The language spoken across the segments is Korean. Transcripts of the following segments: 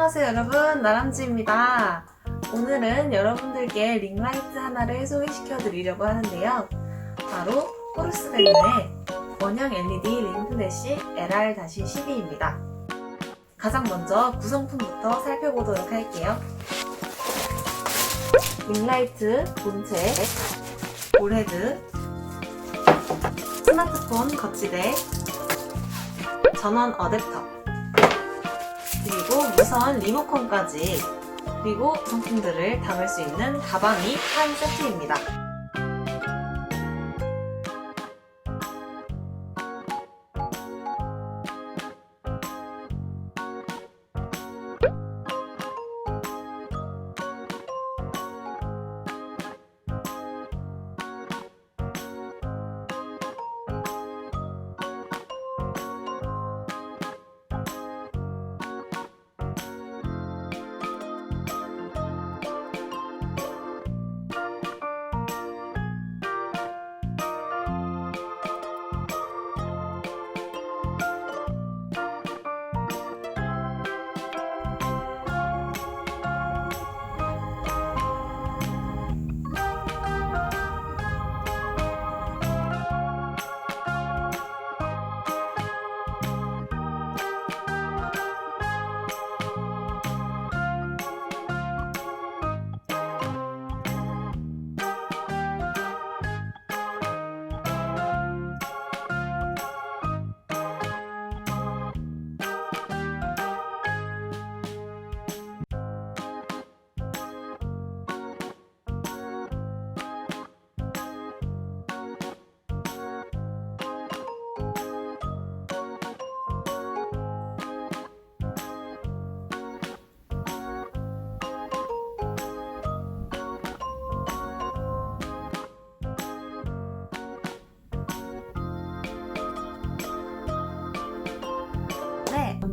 안녕하세요 여러분. 나람쥐입니다. 오늘은 여러분들께 링라이트 하나를 소개시켜 드리려고 하는데요. 바로 포르스벨의 원형 LED 링크래시 LR-12입니다. 가장 먼저 구성품부터 살펴보도록 할게요. 링라이트 본체 볼헤드 스마트폰 거치대 전원 어댑터 그리고 무선 리모컨까지 그리고 상품들을 담을 수 있는 가방이 한 세트입니다.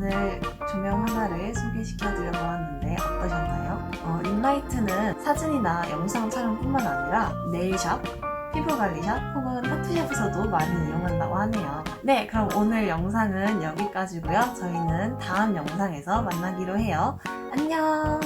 오늘 조명 하나를 소개시켜 드려고 하는데 어떠셨나요? 어, 링라이트는 사진이나 영상 촬영뿐만 아니라 네일샵, 피부관리샵 혹은 타투샵에서도 많이 이용한다고 하네요. 네, 그럼 오늘 영상은 여기까지고요. 저희는 다음 영상에서 만나기로 해요. 안녕!